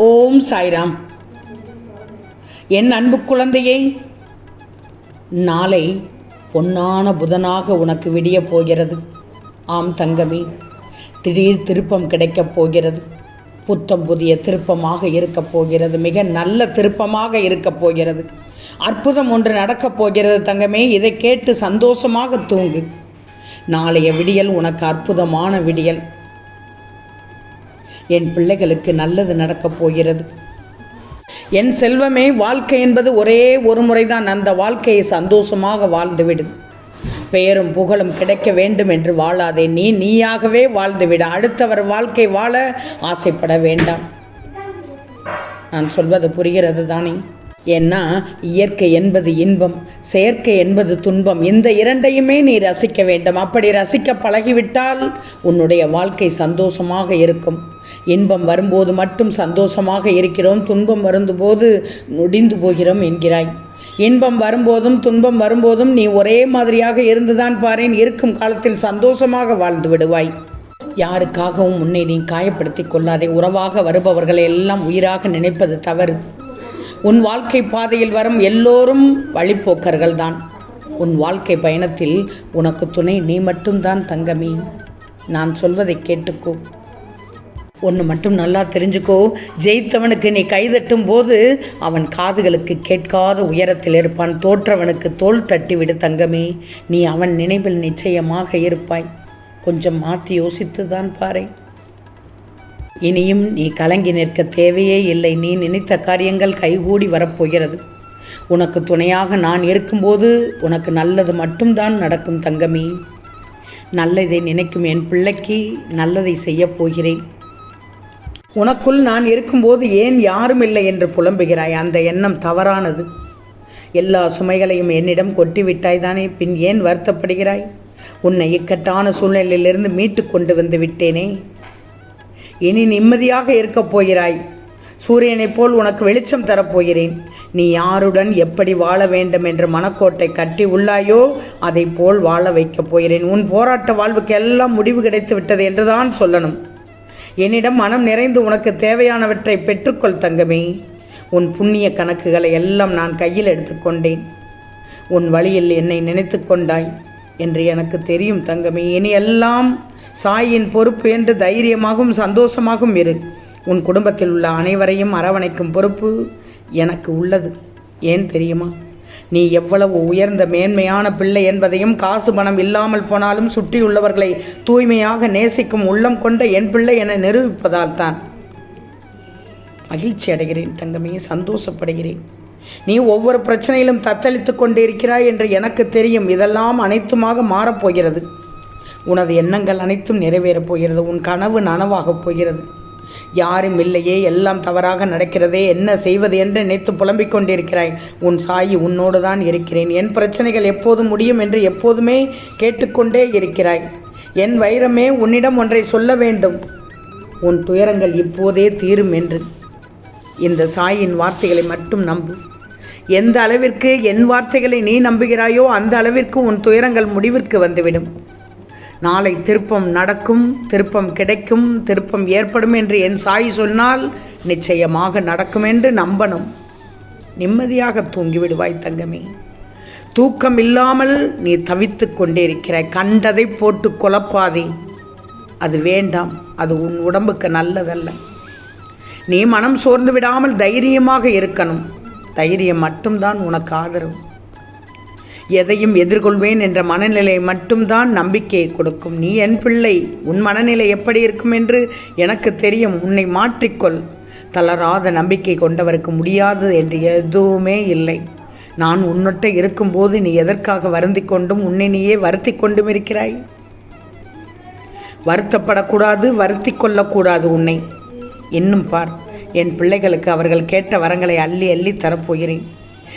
ஓம் சாய்ராம். என் அன்பு குழந்தையே நாளை பொன்னான புதனாக உனக்கு விடியப் போகிறது. ஆம் தங்கமே திடீர் திருப்பம் கிடைக்கப் போகிறது. புத்தம் புதிய திருப்பமாக இருக்கப் போகிறது. மிக நல்ல திருப்பமாக இருக்கப் போகிறது. அற்புதம் ஒன்று நடக்கப் போகிறது தங்கமே இதை கேட்டு சந்தோஷமாக தூங்கு. நாளைய விடியல் உனக்கு அற்புதமான விடியல். என் பிள்ளைகளுக்கு நல்லது நடக்கப் போகிறது. என் செல்வமே வாழ்க்கை என்பது ஒரே ஒரு முறைதான். அந்த வாழ்க்கையை சந்தோஷமாக வாழ்ந்துவிடும் பெயரும் புகழும் கிடைக்க வேண்டும் என்று வாழாதே. நீ நீயாகவே வாழ்ந்துவிட. அடுத்தவர் வாழ்க்கை வாழ ஆசைப்பட வேண்டாம். நான் சொல்வது புரிகிறது தானே? ஏன்னா இயற்கை என்பது இன்பம் செயற்கை என்பது துன்பம். இந்த இரண்டையுமே நீ ரசிக்க வேண்டும். அப்படி ரசிக்க பழகிவிட்டால் உன்னுடைய வாழ்க்கை சந்தோஷமாக இருக்கும். இன்பம் வரும்போது மட்டும் சந்தோஷமாக இருக்கிறோம். துன்பம் வருந்தபோது நொடிந்து போகிறோம் என்கிறாய். இன்பம் வரும்போதும் துன்பம் வரும்போதும் நீ ஒரே மாதிரியாக இருந்துதான் பாரேன். இருக்கும் காலத்தில் சந்தோஷமாக வாழ்ந்து விடுவாய். யாருக்காகவும் உன்னை நீ காயப்படுத்தி கொள்ளாதே. உறவாக வருபவர்களை எல்லாம் உயிராக நினைப்பது தவறு. உன் வாழ்க்கை பாதையில் வரும் எல்லோரும் வழிப்போக்கர்கள் தான் உன் வாழ்க்கை பயணத்தில் உனக்கு துணை நீ மட்டும்தான் தங்கமே. நான் சொல்வதை கேட்டுக்கோ. ஒன்று மட்டும் நல்லா தெரிஞ்சுக்கோ. ஜெயித்தவனுக்கு நீ கைதட்டும் போது அவன் காதுகளுக்கு கேட்காத உயரத்தில் இருப்பான். தோற்றவனுக்கு தோள் தட்டிவிடு தங்கமே. நீ அவன் நினைவில் நிச்சயமாக இருப்பாய். கொஞ்சம் மாற்றி யோசித்து தான் பாரு. இனியும் நீ கலங்கி நிற்க தேவையே இல்லை. நீ நினைத்த காரியங்கள் கைகூடி வரப்போகிறது. உனக்கு துணையாக நான் இருக்கும்போது உனக்கு நல்லது மட்டும்தான் நடக்கும் தங்கமே. நல்லதை நினைக்கும் என் பிள்ளைக்கு நல்லதை செய்யப் போகிறேன். உனக்குள் நான் இருக்கும்போது ஏன் யாரும் இல்லை என்று புலம்புகிறாய்? அந்த எண்ணம் தவறானது. எல்லா சுமைகளையும் என்னிடம் கொட்டிவிட்டாய் தானே பின் ஏன் வருத்தப்படுகிறாய்? உன்னை இக்கட்டான சூழ்நிலையிலிருந்து மீட்டு கொண்டு வந்து விட்டேனே. இனி நிம்மதியாக இருக்கப் போகிறாய். சூரியனைப் போல் உனக்கு வெளிச்சம் தரப்போகிறேன் நீ யாருடன் எப்படி வாழ வேண்டும் என்ற மனக்கோட்டை கட்டி உள்ளாயோ அதை போல் வாழ வைக்கப் போகிறேன். உன் போராட்ட வாழ்வுக்கு எல்லாம் முடிவு கிடைத்து விட்டது என்றுதான் சொல்லணும். என்னிடம் மனம் நிறைந்து உனக்கு தேவையானவற்றை பெற்றுக்கொள் தங்கமே. உன் புண்ணிய கணக்குகளை எல்லாம் நான் கையில் எடுத்துக்கொண்டேன் உன் வழியில் என்னை நினைத்து கொண்டாய் என்று எனக்கு தெரியும் தங்கமே. இனி எல்லாம் சாயின் பொறுப்பு என்று தைரியமாகவும் சந்தோஷமாகவும் இரு. உன் குடும்பத்தில் உள்ள அனைவரையும் அரவணைக்கும் பொறுப்பு எனக்கு உள்ளது. ஏன் தெரியுமா? நீ எவ்வளவு உயர்ந்த மேன்மையான பிள்ளை என்பதையும் காசு பணம் இல்லாமல் போனாலும் சுற்றியுள்ளவர்களை தூய்மையாக நேசிக்கும் உள்ளம் கொண்ட என் பிள்ளை என நிரூபிப்பதால் தான். மகிழ்ச்சி அடைகிறேன் தங்கமே சந்தோஷப்படுகிறேன். நீ ஒவ்வொரு பிரச்சனையிலும் தத்தளித்து கொண்டே இருக்கிறாய் என்று எனக்கு தெரியும். இதெல்லாம் அனைத்துமாக மாறப்போகிறது உனது எண்ணங்கள் அனைத்தும் நிறைவேறப் போகிறது. உன் கனவு நனவாகப் போகிறது. யாரும் இல்லையே எல்லாம் தவறாக நடக்கிறதே என்ன செய்வது என்று நினைத்து புலம்பிக் கொண்டிருக்கிறாய். உன் சாயி உன்னோடு தான் இருக்கிறேன். என் பிரச்சனைகள் எப்போது முடியும் என்று எப்போதுமே கேட்டுக்கொண்டே இருக்கிறாய். என் வைரமே உன்னிடம் ஒன்றை சொல்ல வேண்டும். உன் துயரங்கள் இப்போதே தீரும் என்று இந்த சாயின் வார்த்தைகளை மட்டும் நம்பு. எந்த அளவிற்கு என் வார்த்தைகளை நீ நம்புகிறாயோ அந்த அளவிற்கு உன் துயரங்கள் முடிவிற்கு வந்துவிடும். நாளை திருப்பம் நடக்கும் திருப்பம் கிடைக்கும் திருப்பம் ஏற்படும் என்று என் சாய் சொன்னால் நிச்சயமாக நடக்கும் என்று நம்பணும். நிம்மதியாக தூங்கிவிடுவாய் தங்கமே. தூக்கம் இல்லாமல் நீ தவித்து கொண்டே கண்டதை போட்டு குழப்பாதே. அது வேண்டாம் அது உன் உடம்புக்கு நல்லதல்ல. நீ மனம் சோர்ந்து விடாமல் தைரியமாக இருக்கணும். தைரியம் மட்டும்தான் உனக்கு ஆதரவு. எதையும் எதிர்கொள்வேன் என்ற மனநிலை மட்டும்தான் நம்பிக்கையை கொடுக்கும். நீ என் பிள்ளை. உன் மனநிலை எப்படி இருக்கும் என்று எனக்கு தெரியும். உன்னை மாற்றிக்கொள். தளராத நம்பிக்கை கொண்டவருக்கு முடியாது என்று எதுவுமே இல்லை. நான் உன்னிட்ட இருக்கும்போது நீ எதற்காக வருந்தி கொண்டும் உன்னை நீயே வருத்தி கொண்டும் இருக்கிறாய்? வருத்தப்படக்கூடாது வருத்தி கொள்ளக்கூடாது உன்னை. இன்னும் பார். என் பிள்ளைகளுக்கு அவர்கள் கேட்ட வரங்களை அள்ளி அள்ளி தரப்போகிறேன்.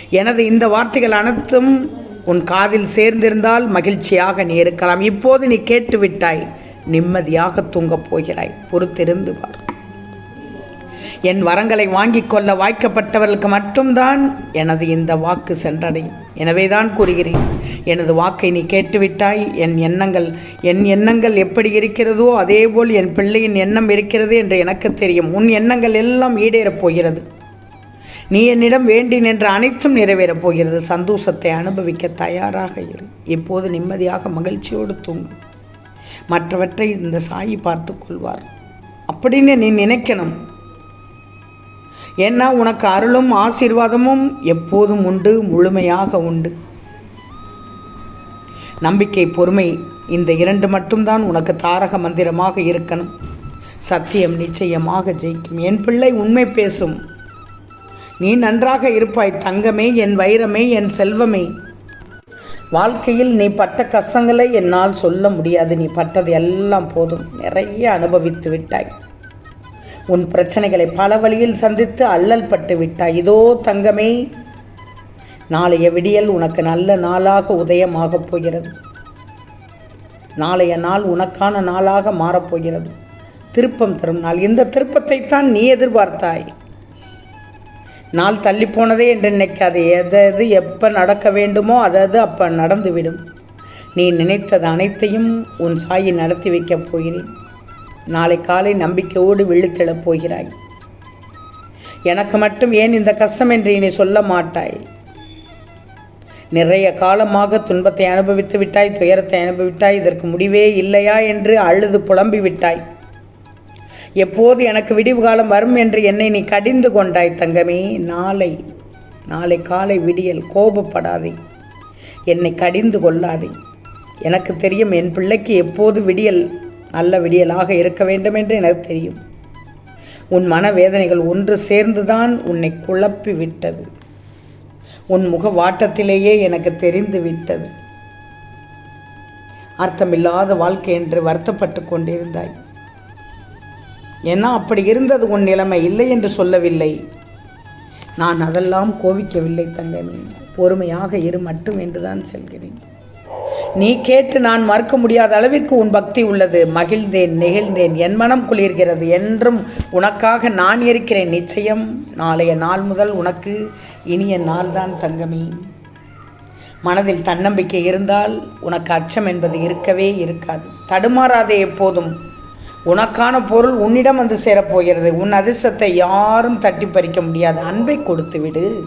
எனது இந்த வார்த்தைகள் அனைத்தும் உன் காதில் சேர்ந்திருந்தால் மகிழ்ச்சியாக நீ இருக்கலாம். இப்போது நீ கேட்டு விட்டாய் நிம்மதியாக தூங்கப் போகிறாய். பொறுத்திருந்து பார் என் வரங்களை வாங்கிக் கொள்ள வாய்க்கப்பட்டவர்களுக்கு மட்டும்தான் எனது இந்த வாக்கு சென்றடையும். எனவேதான் கூறுகிறேன் எனது வாக்கை நீ கேட்டுவிட்டாய். என் எண்ணங்கள் என் எண்ணங்கள் எப்படி இருக்கிறதோ அதேபோல் என் பிள்ளையின் எண்ணம் இருக்கிறது என்று எனக்கு தெரியும். உன் எண்ணங்கள் எல்லாம் ஈடேறப் போகிறது. நீ என்னிடம் வேண்டி நின்ற அனைத்தும் நிறைவேறப் போகிறது. சந்தோஷத்தை அனுபவிக்க தயாராக இரு. இப்போது நிம்மதியாக மகிழ்ச்சியோடு தூங்கு. மற்றவற்றை இந்த சாயி பார்த்து கொள்வார். அப்படின்னு நீ நினைக்கணும். ஏன்னா உனக்கு அருளும் ஆசீர்வாதமும் எப்போதும் உண்டு முழுமையாக உண்டு. நம்பிக்கை பொறுமை இந்த இரண்டு மட்டும்தான் உனக்கு தாரக மந்திரமாக இருக்கணும். சத்தியம் நிச்சயமாக ஜெயிக்கும். என் பிள்ளை உண்மை பேசும். நீ நன்றாக இருப்பாய் தங்கமே என் வைரமே என் செல்வமே. வாழ்க்கையில் நீ பட்ட கஷ்டங்களை என்னால் சொல்ல முடியாது. நீ பட்டது எல்லாம் போதும். நிறைய அனுபவித்து விட்டாய். உன் பிரச்சனைகளை பல வழியில் சந்தித்து அல்லல் பட்டு விட்டாய். இதோ தங்கமே நாளைய விடியல் உனக்கு நல்ல நாளாக உதயமாகப் போகிறது. நாளைய நாள் உனக்கான நாளாக மாறப்போகிறது திருப்பம் தரும் நாள். இந்த திருப்பத்தை தான் நீ எதிர்பார்த்தாய். நாள் தள்ளி போனதே என்று நினைக்காது. எது எப்போ நடக்க வேண்டுமோ அதது அப்போ நடந்துவிடும். நீ நினைத்தது அனைத்தையும் உன் சாயை நடத்தி வைக்கப் போகிறேன். நாளை காலை நம்பிக்கையோடு விழித்தெழப் போகிறாய். எனக்கு மட்டும் ஏன் இந்த கஷ்டம் என்று இனி சொல்ல மாட்டாய்? நிறைய காலமாக துன்பத்தை அனுபவித்து விட்டாய் துயரத்தை அனுபவித்தாய் இதற்கு முடிவே இல்லையா என்று அழுது புலம்பி விட்டாய் எப்போது எனக்கு விடிவு காலம் வரும் என்று என்னை நீ கடிந்து கொண்டாய் தங்கமே. நாளை நாளை காலை விடியல் கோபப்படாதே. என்னை கடிந்து கொள்ளாதே. எனக்கு தெரியும் என் பிள்ளைக்கு எப்போது விடியல் நல்ல விடியலாக இருக்க வேண்டும் என்று எனக்கு தெரியும். உன் மனவேதனைகள் ஒன்று சேர்ந்துதான் உன்னை குழப்பி விட்டது. உன் முக வாட்டத்திலேயே எனக்கு தெரிந்து விட்டது. அர்த்தமில்லாத வாழ்க்கை என்று வருத்தப்பட்டு கொண்டிருந்தாய். ஏன்னா அப்படி இருந்தது உன் நிலைமை இல்லை என்று சொல்லவில்லை. நான் அதெல்லாம் கோவிக்கவில்லை தங்கமே. பொறுமையாக இரு மட்டும் என்றுதான் செல்கிறேன். நீ கேட்டு நான் மறுக்க முடியாத அளவிற்கு உன் பக்தி உள்ளது. மகிழ்ந்தேன் நெகிழ்ந்தேன். என் மனம் குளிர்கிறது என்றும் உனக்காக நான் இருக்கிறேன் நிச்சயம். நாளைய நாள் முதல் உனக்கு இனிய நாள்தான் தங்கமே. மனதில் தன்னம்பிக்கை இருந்தால் உனக்கு அச்சம் என்பது இருக்கவே இருக்காது. தடுமாறாதே எப்போதும் உனக்கான பொருள் உன்னிடம் வந்து சேரப்போகிறது. உன் அதிர்ஷ்டத்தை யாரும் தட்டி பறிக்க முடியாது. அன்பை கொடுத்து விடு.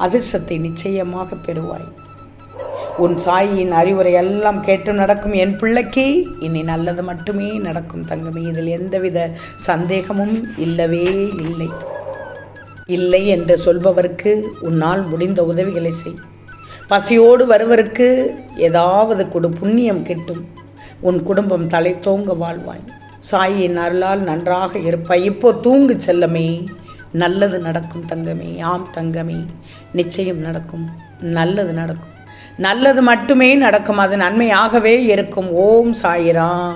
அதிர்ஷ்டத்தை நிச்சயமாக பெறுவாய். உன் சாயின் அறிவுரை எல்லாம் கேட்டு நடக்கும் என் பிள்ளைக்கு இனி நல்லது மட்டுமே நடக்கும் தங்கமே. இதில் எந்தவித சந்தேகமும் இல்லவே இல்லை. இல்லை என்று சொல்பவருக்கு உன்னால் முடிந்த உதவிகளை செய். பசியோடு வருவருக்கு ஏதாவது கொடு. புண்ணியம் கிட்டும். உன் குடும்பம் தலை தோங்க வாழ்வாய். சாயின் அருளால் நன்றாக இருப்பாய். இப்போ தூங்கு செல்லமே. நல்லது நடக்கும் தங்கமே. ஆம் தங்கமே. நிச்சயம் நடக்கும். நல்லது நடக்கும். நல்லது மட்டுமே நடக்கும். அது நன்மையாகவே இருக்கும். ஓம் சாயிராம்.